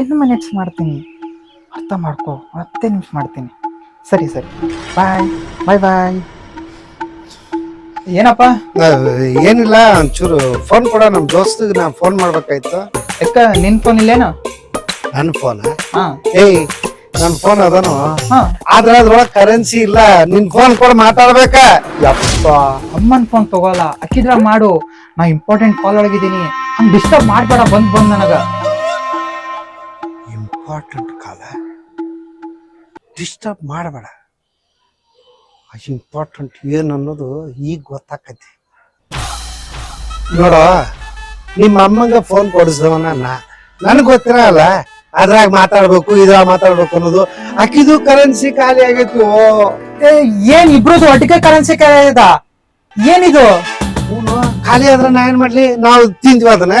Ten minutes ಮಾಡ್ತೀನಿ. ಅರ್ಥ ಮಾಡ್ಕೋ ಹತ್ತೇ ನಿಮಿಷ ಮಾಡ್ತೀನಿ. ಸರಿ ಸರಿ. ಬಾಯ್ ಬಾಯ್ ಬಾಯ್ ಏನಪ್ಪ? ಏನಿಲ್ಲ ಒಂಚೂರು ಫೋನ್ ಕೊಡ ನಮ್ಮ ದೋಸ್ತಿಗೆ ನಾನು ಫೋನ್ ಮಾಡ್ಬೇಕಾಯ್ತು. ಎಕ್ಕ ನಿನ್ ಫೋನ್ ಇಲ್ಲೇನು? ನನ್ನ ಫೋನ್ ಹಾ. ಏಯ್ ನನ್ನ ಫೋನ್ ಅದನು ಆದ್ರೆ ಅದ್ರೊಳಗೆ ಕರೆನ್ಸಿ ಇಲ್ಲ ನಿನ್ ಫೋನ್ ಕೊಡ ಮಾತಾಡ್ಬೇಕ? ಯಪ್ಪ. ಅಮ್ಮನ್ ಫೋನ್ ತಗೋಲ್ಲ ಅಕ್ಕಿದ್ರ ಮಾಡು. ನಾ ಇಂಪಾರ್ಟೆಂಟ್ ಕಾಲ್ ಒಳಗಿದ್ದೀನಿ. ಹಂಗ್ ಡಿಸ್ಟರ್ಬ್ ಮಾಡ್ಬೇಡ ಬಂದ್ ಬಂದ್ ನನಗ. ಇಂಪಾರ್ಟೆಂಟ್ ಕಾಲ. ಡಿಸ್ಟರ್ಬ್ ಮಾಡಬೇಡ. ಇಂಪಾರ್ಟೆಂಟ್ ಏನು ಅನ್ನೋದು ಈಗ ಗೊತ್ತಾಕತಿ. ನೋಡ ನಿಮ್ಮ ಅಮ್ಮಂಗ ಫೋನ್ ಕೊಡಿಸ್ದವನ ನಾ ನನಗೆ ಗೊತ್ತಿರಲ್ಲ. ಅದ್ರಾಗ ಮಾತಾಡ್ಬೇಕು ಇದ್ರಾಗ ಮಾತಾಡ್ಬೇಕು ಅನ್ನೋದು. ಅಕ್ಕಿದು ಕರೆನ್ಸಿ ಖಾಲಿ ಆಗೈತು ಏ, ಏನ್ ಇಬ್ರದ್ದು ಒಟ್ಟಿಗೆ ಕರೆನ್ಸಿ ಖಾಲಿ ಆಗಿದ ಏನಿದು? ಖಾಲಿ ಆದ್ರೆ ನಾ ಏನ್ ಮಾಡ್ಲಿ? ನಾವು ತಿಂದ್ವಿ ಅದನ್ನ.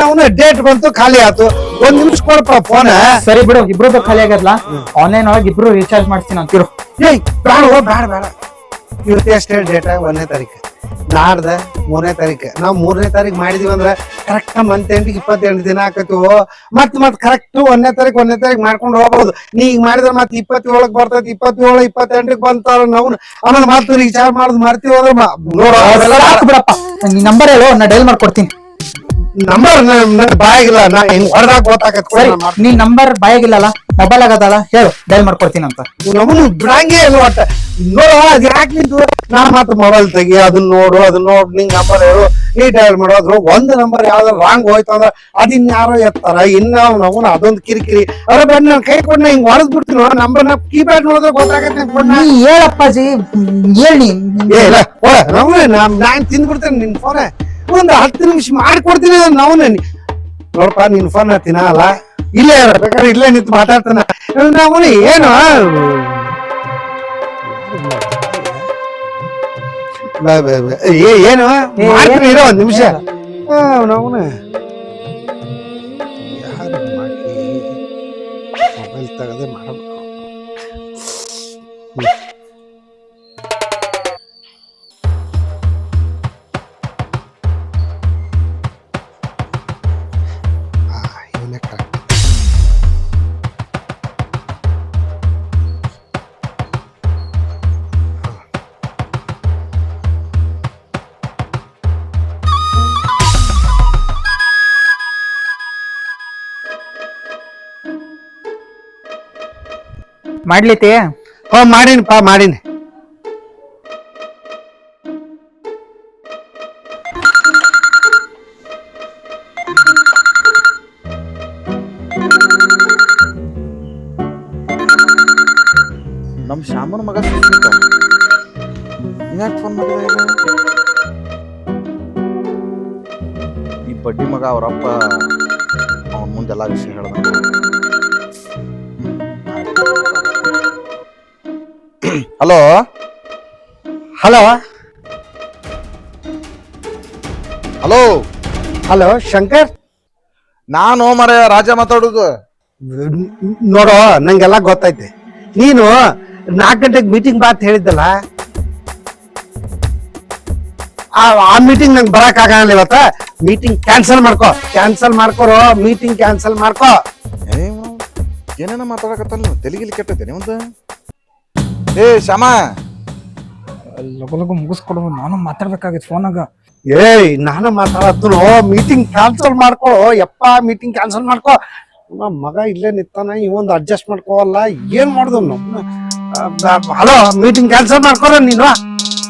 ನಾವು ಡೇಟ್ ಬಂತು ಖಾಲಿ ಆಯ್ತು ಒಂದ್ ನಿಮಿಷ ಕೊಡಪ್ಪ ಫೋನ್ ಸರಿ ಬಿಡು ಇಬ್ರು ಖಾಲಿ ಆಗದ್ಲ ಆನ್ಲೈನ್ ಒಳಗೆ ಇಬ್ರು ರೀಚಾರ್ಜ್ ಮಾಡ್ತೀನಿ ಅಂತಿರು ಏಯ್ ಇವತ್ತು ಡೇಟ್ ಒಂದೇ ಡೇಟ ಒಂದನೇ ತಾರೀಕು. ನಾಡ್ದ ಮೂರನೇ ತಾರೀಕು. ನಾವು ಮೂರನೇ ತಾರೀಕು ಮಾಡಿದೀವಿ ಅಂದ್ರೆ ಕರೆಕ್ಟ್ ಮಂತ್ ಎಂಟಿಗೆ ಇಪ್ಪತ್ತೆಂಟು ದಿನ ಆಕೈತು. ಮತ್ ಮತ್ ಕರೆಕ್ಟ್ ಒಂದನೇ ತಾರೀಕು ಒಂದನೇ ತಾರೀಕು ಮಾಡ್ಕೊಂಡು ಹೋಗ್ಬೋದು. ನೀ ಈಗ ಮಾಡಿದ್ರೆ ಮತ್ತೆ ಇಪ್ಪತ್ತೇಳಕ್ ಬರ್ತೈತಿ ಇಪ್ಪತ್ತೇಳು ಇಪ್ಪತ್ತೆಂಟಕ್ಕೆ ಬಂತಾರ ನಾವು ಆಮೇಲೆ ಮತ್ತೆ ರೀಚಾರ್ಜ್ ಮಾಡುದು ಮರ್ತೀವಿ ಸಾಕು ಬಿಡಪ್ಪ. ನೀ ನಂಬರ್ ಹೇಳು ನಾ ಡೈಲ್ ಮಾಡ್ಕೊಡ್ತೀನಿ. ನಂಬರ್ ಬಾಯಾಗಿಲ್ಲ ನಾ ಹೆಂಗ್ ಹೊಡೆದಾಗ ಗೊತ್ತಾಗತ್ತೆ ನೀ ನಂಬರ್ ಬಾಯಾಗಿಲ್ಲಲ್ಲ? ಮೊಬೈಲ್ ಆಗದಲ್ಲ ಹೇಳು ಡೈಲ್ ಮಾಡ್ಕೊಡ್ತೀನಿ ಅಂತ ನಮ್ಮನ್ನು ಬಿಡಂಗೆ ಇಲ್ಲ ಒಟ್ಟ ನೋಡು ಅದು ಯಾಕೆ ನಿಂತು ನಾ ಮಾತ್ರ ಮೊಬೈಲ್ ತೆಗಿ ಅದನ್ನ ನೋಡು ಅದನ್ನ ನೋಡು ನಿಂಗ್ ನಂಬರ್ ಹೇಳು. ನೀ ಮಾಡು. ಮಾಡೋದ್ರು ಒಂದ್ ನಂಬರ್ ಯಾವ್ದಾರ ರಾಂಗ್ ಹೋಯ್ತು ಅಂದ್ರೆ ಅದಿನ್ಯಾರೋ ಎತ್ತಾರ. ಇನ್ನ ನಾವು ಅದೊಂದು ಕಿರಿಕಿರಿ. ಅದ್ರ ಬಂದು ನನ್ ಕೈ ಕೊಡ್ನ ಹಿಂಗ್ ಹೊಡೆದ್ ಬಿಡ್ತೀನಿ ನಂಬರ್ನ ಕೀಪ್ಯಾಡ್ ನೋಡಿದ್ರೆ ಗೊತ್ತಾಗತ್ತೆ ನೀ. ಹೇಳಪ್ಪಾಜಿ ಹೇಳಿ ಏ ಇಲ್ಲ. ಕೊಡ ನಾವು ನಾನ್ ತಿಂದ್ಬಿಡ್ತೇನೆ ನಿನ್ ಫೋನೆ ಒಂದು ಹತ್ತು ನಿಮಿಷ ಮಾಡ್ಕೊಡ್ತೀನಿ ನಾವು ನೋಡಪ್ಪ ನಿನ್ ಫೋನ್ ತಿನ್ನಲ್ಲ. ಇಲ್ಲೇ ಬೇಕಾದ್ರೆ ಇಲ್ಲೇ ನಿಂತು ಮಾತಾಡ್ತಾನ. ನಾವು ಏನು? ಬ- ಬ- ಬ- ಏ- ಏನು? ಮಾಡ್ತೀನಿ ಇರೋ ಒಂದ್ ನಿಮಿಷ? ನಾವು ಯಾರು ಮೊಬೈಲ್ ತೆಗೆದೇ ಮಾಡಬೇಕು. ಮಾಡ್ಲಿತಿ? ಮಾಡೀನಿ ಪಾ ಮಾಡೀನಿ. ನಮ್ಮ ಶ್ಯಾಮನ ಮಗ ಸುಸ್ಮಿತ. ಫೋನ್ ಮಾಡಿದ ಈಗ ಈ ಬಡ್ಡಿ ಮಗ ಅವರಪ್ಪ ಅವನ ಮುಂದೆಲ್ಲ ವಿಷಯ ಹೇಳ್ದ hello hello hello hello Shankar ನಾನು ಮರ ರಾಜ ಮಾತಾಡುದು. ನೋಡೋ ನಂಗೆಲ್ಲ ಗೊತ್ತೈತೆ. ನೀನು ನಾಲ್ಕು ಗಂಟೆಗೆ ಮೀಟಿಂಗ್ ಬಾ ಅಂತ ಹೇಳಿದ್ದಲ್ಲ? ಆ ಆ ಮೀಟಿಂಗ್ ನಂಗೆ ಬರಕ್ ಆಗಲ್ಲ ಇವತ್ತ. ಮೀಟಿಂಗ್ ಕ್ಯಾನ್ಸಲ್ ಮಾಡ್ಕೋ. ಕ್ಯಾನ್ಸಲ್ ಮಾಡ್ಕೊರೋ ಮೀಟಿಂಗ್ ಕ್ಯಾನ್ಸಲ್ ಮಾಡ್ಕೋ. ಏ ಇವ್ನು ಏನೇನ ಮಾತಾಡಕತ್ತಲ್ಲ ತೆಲಿಗಿಲಿ ಕೆಟ್ಟೈತೆ ಒಂದು ಏ ಶಮ ಲಗು ಲಗು ಮುಗಿಸ್ಕೊಡು ನಾನು ಮಾತಾಡ್ಬೇಕಾಗಿತ್ತು ಫೋನಾಗ. ಏಯ್ ನಾನು ಮಾತಾಡತ್ತನು ಮೀಟಿಂಗ್ ಕ್ಯಾನ್ಸಲ್ ಮಾಡ್ಕೋ. ಯಪ್ಪ ಮೀಟಿಂಗ್ ಕ್ಯಾನ್ಸಲ್ ಮಾಡ್ಕೋ. ನಮ್ಮ ಮಗ ಇಲ್ಲೇ ನಿಂತಾನ ಇವೊಂದು ಅಡ್ಜಸ್ಟ್ ಮಾಡ್ಕೋವಲ್ಲ. ಏನ್ ಮಾಡುದು ಹಲೋ ಮೀಟಿಂಗ್ ಕ್ಯಾನ್ಸಲ್ ಮಾಡ್ಕೋ ನೀನು?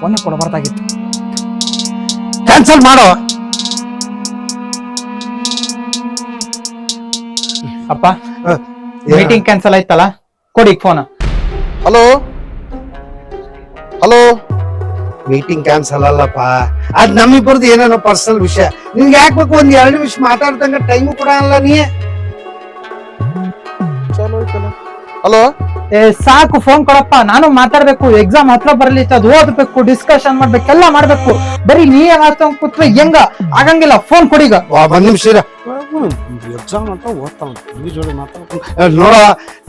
ಫೋನೇ ಕೊಡಬಾರ್ದಾಗಿತ್ತು ಕ್ಯಾನ್ಸಲ್ ಮಾಡೋ. ಅಪ್ಪ ಮೀಟಿಂಗ್ ಕ್ಯಾನ್ಸಲ್ ಆಯ್ತಲ್ಲ? ಕೊಡಿ phone. Hello? Hello meeting cancel ಅಲ್ಲಪ್ಪ. ಅದ್ ನಮ್ಮಿಬ್ಬರದ್ದು ಏನೇನೋ ಪರ್ಸನಲ್ ವಿಷಯ. ನಿನ್ಗೆ ಯಾಕೆ ಬೇಕು ಒಂದ್ ಎರಡು ನಿಮಿಷ ಮಾತಾಡ್ದಂಗ ಟೈಮ್ ಕೂಡ ಅಲ್ಲ ನೀ? ಹಲೋ ಏ ಸಾಕು ಫೋನ್ ಕೊಡಪ್ಪ. ನಾನು ಮಾತಾಡ್ಬೇಕು ಎಕ್ಸಾಮ್ ಹತ್ರ ಬರ್ಲಿ ಅದು ಓದ್ಬೇಕು ಡಿಸ್ಕಷನ್ ಮಾಡ್ಬೇಕೆಲ್ಲ ಮಾಡ್ಬೇಕು. ಬರೀ ನೀ ಹಾಕೊಂಡ್ ಕೂತ್ರೆ ಹೆಂಗ? ಆಗಂಗಿಲ್ಲ ಫೋನ್ ಕೊಡೀಗ ಒಂದ್ ನಿಮಿಷ ಎಕ್ಸಾಮ್ ಅಂತ ಓದ್ತಾವ ಈ ಜೋಡಿ ಮಾತಾಡ್ಕೊಂಡು ನೋಡ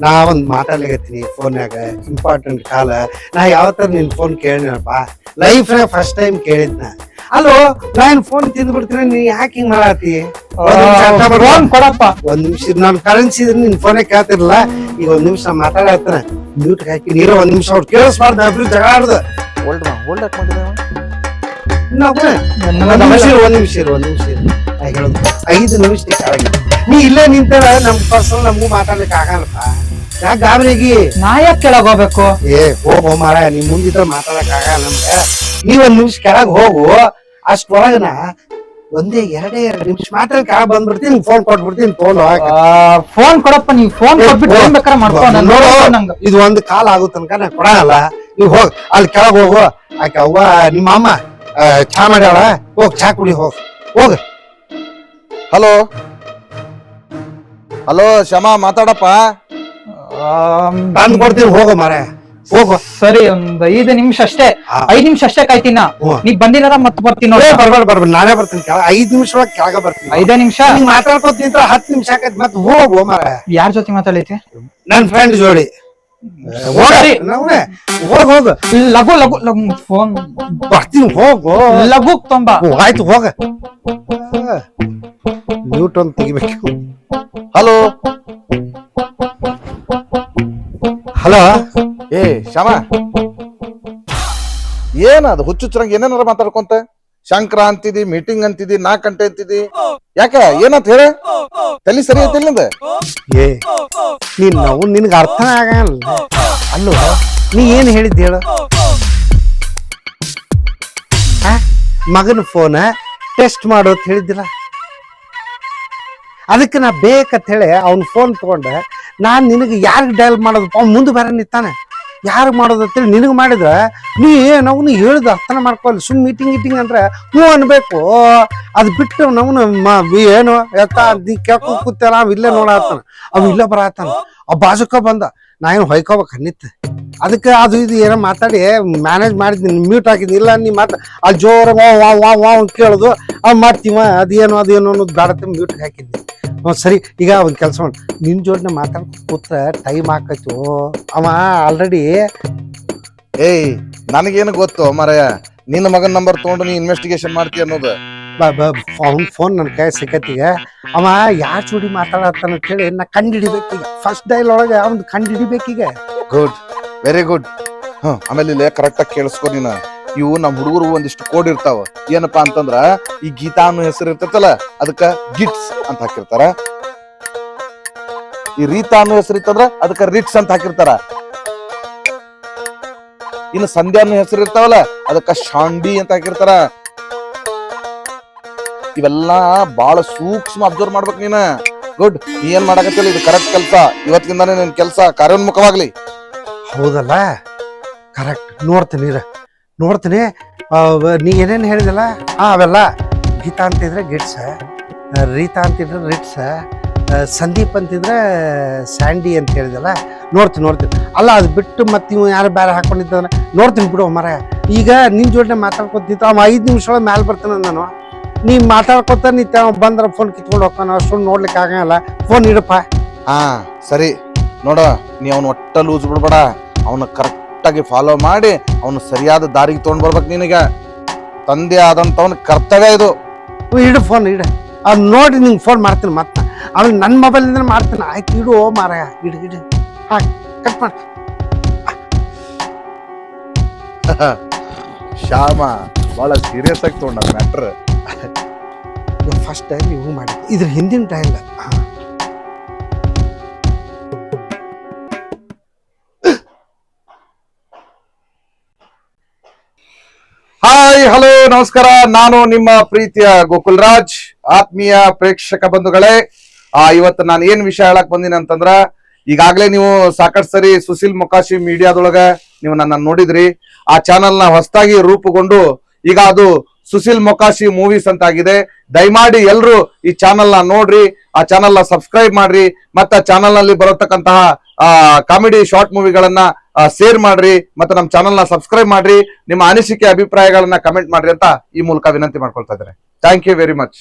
ನಾ ಒಂದು ಮಾತಾಡ್ಲಿಕತ್ತೀನಿ ಫೋನ್ಯಾಗ ಇಂಪಾರ್ಟೆಂಟ್ ಕಾಲ. ನಾ ಯಾವತ್ತರ ನಿನ್ ಫೋನ್ ಕೇಳಿನಪ್ಪ ಲೈಫ್ನಾಗ ಫಸ್ಟ್ ಟೈಮ್ ಕೇಳಿದ್ನ. ಅಲ್ಲೋ ಏನ್ ಫೋನ್ ತಿಂದ್ಬಿಡ್ತೀನಿ? ನೀ ಯಾಕೆ ಹಿಂಗ್ ಮಾಡತ್ತಿ ಒಂದ್. ಫೋನ್ ಕೊಡಪ್ಪ. ಒಂದ್ ನಿಮಿಷ ನಾನು ಕರೆನ್ಸಿ ನಿನ್ ಫೋನೇ ಕೇಳ್ತಿರಲ್ಲ ಈಗ ಒಂದ್ ನಿಮಿಷ ಮಾತಾಡತ್ತ ಮ್ಯೂಟ್ ಹಾಕಿ ನೀರ ಒಂದ್ ನಿಮಿಷ ಅವ್ರು ಕೇಳಿಸ್ಬಾರ್ದು ಅಬ್ರು ಜಗಳ ಆಡ್ದ ಹೋಲ್ಡ್ ಹೋಲ್ಡ್? ಒಂದ್ ನಿಮಿಷ ಇರು, ಒಂದ್ ನಿಮಿಷ ಇರು, ಒಂದ್ ನಿಮಿಷ ಇರು. ನಾ ಹೇಳೋದು ಐದು ನಿಮಿಷ ನೀ ಇಲ್ಲೇ ನಿಂತಾರ ನಮ್ ಪರ್ಸನ್ ನಮಗೂ ಮಾತಾಡ್ಲಿಕ್ಕೆ ಆಗಲ್ಲಪ್ಪ. ಯಾಕೆ ಗಾಬರಿಗಿ? ನಾ ಯಾಕೆ ಕೆಳಗ್ ಹೋಗ್ಬೇಕು? ಏ ಹೋಗೋ ಮಾರ ನೀ ಮುಂದಿದ್ರ ಮಾತಾಡಕ್ ಆಗಲ್ಲ ನಮ್ಗೆ ನೀ ಒಂದ್ ನಿಮಿಷ ಕೆಳಗ್ ಹೋಗು. ಅಷ್ಟೊಳಗನ ಒಂದೇ ಎರಡೇ ಎರಡು ನಿಮಿಷ ಮಾತ್ರ ಕೆಳಗ್ ಬಂದ್ಬಿಡ್ತೀನಿ ಫೋನ್ ಕೊಟ್ಬಿಡ್ತೀನಿ ಫೋನ್ ಫೋನ್ ಕೊಡಪ್ಪ ನೀವು ಫೋನ್ ಕೊಟ್ಬಿಟ್ಟು ಏನ್ ಮಾಡ್ಕೊಂಡು ಮಾಡ್ಕೊ ನಾನ್ ನೋಡು ನಂಗೆ ನಂಗ. ಇದು ಒಂದು ಕಾಲ ಆಗೋ ತನಕ ನಾ ಕೊಡಲ್ಲ. ನೀವ್ ಹೋಗ್ ಅಲ್ಲಿ ಕೆಳಗ್ ಹೋಗು. ಆಕೆ ಅವ್ವ ನಿಮ್ಮ ಅಮ್ಮ ಆ, ಚಾ ಮಾಡ್ಯಾಳ. ಹೋಗ್ ಚಾ ಕುಡಿ ಹೋಗ್. ಹೋಗ್. ಹಲೋ? ಹಲೋ ಶಮ ಮಾತಾಡಪ್ಪ. ತಂದ್ ಕೊಡ್ತೀನಿ ಹೋಗು ಮಾರೇ ಹೋಗು. ಸರಿ ಒಂದ್ ಐದು ನಿಮಿಷ ಅಷ್ಟೇ. ಐದ್ ನಿಮಿಷ ಅಷ್ಟೇ ಕಾಯ್ತೀನ? ನೀವ್ ನೀ ಬಂದಿಲ್ಲ ಮತ್ತೆ ಬರ್ತೀನಿ ನೋಡಿ. ಬರ್ಬೇಡ ಬರ್ಬೇಡ ನಾನೇ ಬರ್ತೀನಿ. ಕೆಳಗ ಐದ್ ನಿಮಿಷ ಒಳಗ್ ಕೆಳಗ ಬರ್ತೀನಿ. ಐದೇ ನಿಮಿಷ? ನೀನ್ ಮಾತಾಡ್ಕೊತ ನಿಂತ್ರ ಹತ್ತು ನಿಮಿಷ ಆಕೈತಿ ಮತ್ ಹೋಗು ಮಾರ ಯಾರ್ ಜೊತೆ ಮಾತಾಡೈತಿ? ನನ್ ಫ್ರೆಂಡ್ ಜೋಡಿ. ಹೋಗ್ ಹೋಗ ಲಘು ಲಘು ಲಘು ಫೋನ್ ಬರ್ತೀನಿ ಹೋಗು. ಲಘು ತುಂಬಾ. ಆಯ್ತು ಹೋಗ. ಒಂದು ತೆಗಿಬೇಕು. ಹಲೋ ಹಲೋ ಏ ಶ್ಯಾಮ. ಏನದು ಹುಚ್ಚುಚ್ಚರಂಗ ಏನೇನಾರ ಮಾತಾಡ್ಕೊಂತ? ಶಂಕರ ಅಂತಿದಿ ಮೀಟಿಂಗ್ ಅಂತಿದಿ ನಾಲ್ಕು ಗಂಟೆ ಅಂತಿದಿ. ಯಾಕ? ಏನಂತ ಹೇಳ. ತಲೆ ಸರಿ ಐತಿ ನಿಂದ ಏ ನೀನ್ ನಾವು ನಿನಗೆ ಅರ್ಥ ಆಗಲ್ಲ. ಅಲ್ಲೋ ನೀ ಏನ್ ಹೇಳಿದ್ದೆ ಹೇಳ? ಆ? ಮಗನ ಫೋನ್ ಟೆಸ್ಟ್ ಮಾಡು ಅಂತ ಹೇಳಿದ್ದಿಲ್ಲ? ಅದಕ್ಕೆ ನಾ ಬೇಕಂತ ಹೇಳಿ ಅವ್ನ ಫೋನ್ ತೊಗೊಂಡೆ. ನಾನು ನಿನಗೆ ಯಾರಿಗೆ ಡಯಲ್ ಮಾಡೋದು? ಅವ್ನು ಮುಂದೆ ಬೇರೆ ನಿಂತಾನೆ. ಯಾರು ಮಾಡೋದು ಅಂತೇಳಿ ನಿನಗೆ ಮಾಡಿದ್ರೆ ನೀ ನಾವು ಹೇಳಿದ, ಅರ್ಥನ ಮಾಡ್ಕೊಳ್ಳಿ ಸುಮ್ ಮೀಟಿಂಗ್ ಗೀಟಿಂಗ್ ಅಂದ್ರೆ ಹ್ಞೂ ಅನ್ಬೇಕು. ಅದು ಬಿಟ್ಟು ನಾವು ಏನು ಎತ್ತ ನೀ ಕೇಳ್ಕೊ ಕೂತಲ್ಲ ಅವ್ ಇಲ್ಲೇ ನೋಡತ್ತಾನ. ಅವ ಇಲ್ಲೇ ಆತಾನ ಅವ್ ಬಾಜುಕ ಬಂದ. ನಾ ಏನು ಹೊಯ್ಕೋಬೇಕು ಅನ್ನಿತ್ತು ಅದಕ್ಕೆ ಅದು ಇದು ಏನೋ ಮಾತಾಡಿ ಮ್ಯಾನೇಜ್ ಮಾಡಿದ್ದೀನಿ ಮ್ಯೂಟ್ ಹಾಕಿದ್ದೀನಿ ಇಲ್ಲ ನೀ ಮಾತ ಆ ಜೋರ ವಾ ವಾ ವಾ ವಾ ಅಂತ ಕೇಳೋದು. ಅವ್ ಮಾಡ್ತೀವ ಅದೇನು ಅದೇನು ಅನ್ನೋದು ಬೇಡತ್ತೆ ಮ್ಯೂಟ್ ಹಾಕಿದ್ದೆ. ಹ್ಞೂ ಸರಿ ಈಗ ಒಂದು ಕೆಲಸ ಮಾಡಿ. ನಿನ್ನ ಜೋಡಿನ ಮಾತಾಡ್ಕೊ ಕೂತ್ರೆ ಟೈಮ್ ಹಾಕೈತು ಅವ ಆಲ್ರೆಡಿ ಏಯ್ ನನಗೇನು ಗೊತ್ತು ಮರಯ? ನಿನ್ನ ಮಗನ ನಂಬರ್ ತೊಗೊಂಡು ನೀ ಇನ್ವೆಸ್ಟಿಗೇಷನ್ ಮಾಡ್ತೀಯ ಅನ್ನೋದು. ಅವ್ನ ಫೋನ್ ನನ್ನ ಕೈ ಸಿಕ್ಕತ್ತೀಗ ಅವ ಯಾರ ಚೂಡಿ ಮಾತಾಡತ್ತಾನ ಅಂತ ಹೇಳಿ ನಾ ಕಂಡು ಹಿಡಿಬೇಕೀಗ. ಫಸ್ಟ್ ಡೈಲ್ ಒಳಗೆ ಅವ್ನು ಕಂಡು ಹಿಡಿಬೇಕೀಗ. ಗುಡ್ ವೆರಿ ಗುಡ್ ಹ್ಮ್, ಆಮೇಲೆ ಇಲ್ಲೇ ಕರೆಕ್ಟ್ ಆಗಿ ಕೇಳಿಸ್ಕೊ ನೀನು. ಇವು ನಮ್ಮ ಹುಡುಗರು ಒಂದಿಷ್ಟು ಕೋಡ್ ಇರ್ತಾವ. ಏನಪ್ಪಾ ಅಂತಂದ್ರ, ಈ ಗೀತಾ ಅನ್ನೋ ಹೆಸರು ಇರ್ತೈತಲ್ಲ, ಅದಕ್ಕ ಗಿಟ್ಸ್ ಅಂತ ಹಾಕಿರ್ತಾರ. ಈ ರೀತಾ ಅನ್ನೋ ಹೆಸರು ಇತ್ತಂದ್ರ, ಅದಕ್ಕ ರಿಟ್ಸ್ ಅಂತ ಹಾಕಿರ್ತಾರ. ಇನ್ನು ಸಂಧ್ಯಾ ಅನ್ನೋ ಹೆಸರು ಇರ್ತಾವಲ್ಲ, ಅದಕ್ಕ ಶಾಂಡಿ ಅಂತ ಹಾಕಿರ್ತಾರ. ಇವೆಲ್ಲ ಬಹಳ ಸೂಕ್ಷ್ಮ ಅಬ್ಸರ್ವ್ ಮಾಡ್ಬೇಕು ನೀನ. ಗುಡ್ ನೀ ಏನ್ ಮಾಡಕತ್ತಿಲ್ಲ ಇದು ಕರೆಕ್ಟ್ ಕೆಲಸ. ಇವತ್ತಿಂದಾನೇ ನಿನ್ ಕೆಲಸ ಕಾರ್ಯೋನ್ಮುಖವಾಗ್ಲಿ. ಹೌದಲ್ಲ? ಕರೆಕ್ಟ್ ನೋಡ್ತೀನಿ ಇರ. ನೋಡ್ತೀನಿ. ನೀ ಏನೇನು ಹೇಳಿದಲ್ಲ? ಆ, ಅವೆಲ್ಲ. ಗೀತಾ ಅಂತಿದ್ರೆ ಗಿಟ್ಸ ರೀತಾ ಅಂತಿದ್ರೆ ರಿಟ್ಸ. ಸಂದೀಪ್ ಅಂತಿದ್ರೆ, ಸ್ಯಾಂಡಿ ಅಂತ ಹೇಳಿದಲ್ಲ? ನೋಡ್ತೀನಿ ನೋಡ್ತೀನಿ. ಅಲ್ಲ, ಅದು ಬಿಟ್ಟು ಮತ್ತೆ ನೀವು ಯಾರು ಬೇರೆ ಹಾಕೊಂಡಿದ್ದಾನೆ? ನೋಡ್ತೀನಿ ಬಿಡು ಮರ ಈಗ ನಿನ್ನ ಜೋಡನೆ ಮಾತಾಡ್ಕೊತಿತ್ತು ಅವ ಐದು ನಿಮಿಷ ಮ್ಯಾಲೆ ಬರ್ತಾನೆ ನಾನು ನೀ ಮಾತಾಡ್ಕೊತ ನೀ ಬಂದ್ರ ಫೋನ್ ಕಿತ್ಕೊಂಡು ಹೋಗ್ತಾನ. ಅಷ್ಟೊಂದು ನೋಡ್ಲಿಕ್ಕೆ ಆಗಲ್ಲ ಫೋನ್ ಇಡಪ್ಪ. ಹಾಂ, ಸರಿ. ನೋಡ ನೀ ಅವ್ನ ಒಟ್ಟ ಲೂಸ್ ಬಿಡ್ಬೇಡ. ಅವನ ಕರೆಕ್ಟಾಗಿ ಫಾಲೋ ಮಾಡಿ ಅವನು ಸರಿಯಾದ ದಾರಿಗೆ ತೊಗೊಂಡು ಬರ್ಬೇಕು ನಿನಗ. ತಂದೆ ಆದಂಥವನ ಕರ್ತವ್ಯ ಇದು. ಇಡು ಫೋನ್ ಇಡು. ಅವ್ನು ನೋಡಿ ನಿಂಗೆ ಫೋನ್ ಮಾಡ್ತೀನಿ ಮತ್ತೆ. ಆಮೇಲೆ ನನ್ನ ಮೊಬೈಲಿಂದ ಮಾಡ್ತೀನಿ. ಆಯ್ತು ಇಡು ಓ ಮಾರಾಯ. ಇಡು ಇಡು. ಹಾಂ ಕಟ್ ಮಾಡಿ. ಶ್ಯಾಮ ಬಹಳ ಸೀರಿಯಸ್ ಆಗಿ ತೊಗೊಂಡ ಮ್ಯಾಟ್ರ್ ಫಸ್ಟ್ ಟೈಮ್ ಇವು ಮಾಡಿ ಇದ್ರ ಹಿಂದಿನ ಟೈಮ್ ನಮಸ್ಕಾರ. ನಾನು ನಿಮ್ಮ ಪ್ರೀತಿಯ ಗೋಕುಲ್ ರಾಜ್ ಆತ್ಮೀಯ ಪ್ರೇಕ್ಷಕ ಬಂಧುಗಳೇ, ಆ, ಇವತ್ತು ನಾನು ಏನ್ ವಿಷಯ ಹೇಳಕ್ ಬಂದಿನಿ ಅಂತಂದ್ರ, ಈಗಾಗಲೇ ನೀವು ಸಾಕಷ್ಟು ಸರಿ ಸುಶೀಲ್ ಮೊಕಾಶಿ ಮೀಡಿಯಾದೊಳಗ ನೀವು ನನ್ನ ನೋಡಿದ್ರಿ. ಆ ಚಾನೆಲ್ನ ಹೊಸದಾಗಿ ರೂಪುಗೊಂಡು, ಈಗ ಅದು ಸುಶೀಲ್ ಮೊಕಾಶಿ ಮೂವೀಸ್ ಅಂತ ಆಗಿದೆ ದಯಮಾಡಿ ಎಲ್ಲರೂ ಈ ಚಾನೆಲ್ನ ನೋಡ್ರಿ, ಆ ಚಾನೆಲ್ನ ಸಬ್ಸ್ಕ್ರೈಬ್ ಮಾಡ್ರಿ, ಮತ್ತೆ ಆ ಚಾನೆಲ್ನಲ್ಲಿ ಬರತಕ್ಕಂತಹ ಕಾಮಿಡಿ ಶಾರ್ಟ್ ಮೂವಿಗಳನ್ನ ಶೇರ್ ಮಾಡ್ರಿ ಮತ್ತೆ ನಮ್ಮ ಚಾನೆಲ್ನ ಸಬ್ಸ್ಕ್ರೈಬ್ ಮಾಡ್ರಿ. ನಿಮ್ಮ ಅನಿಸಿಕೆ, ಅಭಿಪ್ರಾಯಗಳನ್ನ ಕಮೆಂಟ್ ಮಾಡ್ರಿ ಅಂತ ಈ ಮೂಲಕ ವಿನಂತಿ ಮಾಡ್ಕೊಳ್ತಾ ಇದ್ದಾರೆ ಥ್ಯಾಂಕ್ ಯು ವೆರಿ ಮಚ್